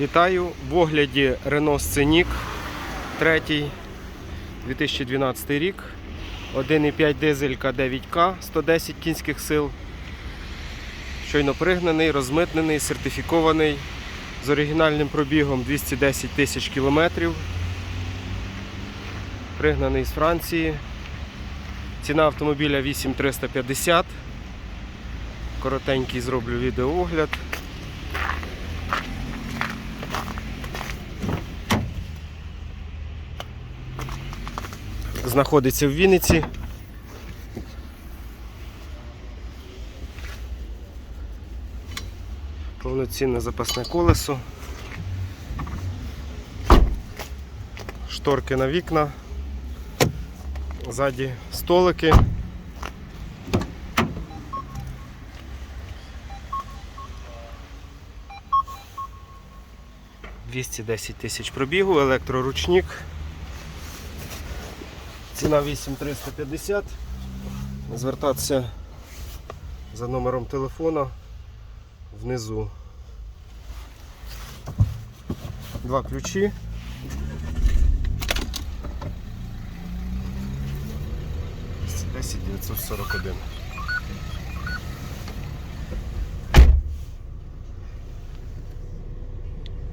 Вітаю в огляді Renault Scenic 3 2012 рік. 1,5 дизелька 9К 110 кінських сил. Щойно пригнаний, розмитнений, сертифікований з оригінальним пробігом 210 тисяч кілометрів. Пригнаний з Франції. Ціна автомобіля 8350. Коротенький зроблю відеоогляд. Знаходиться в Вінниці. Повноцінне запасне колесо. Шторки на вікна. Ззаді столики. «210 тисяч пробігу, електроручник. Ціна 8350. Звертатися за номером телефона внизу. Два ключі. Десять 941.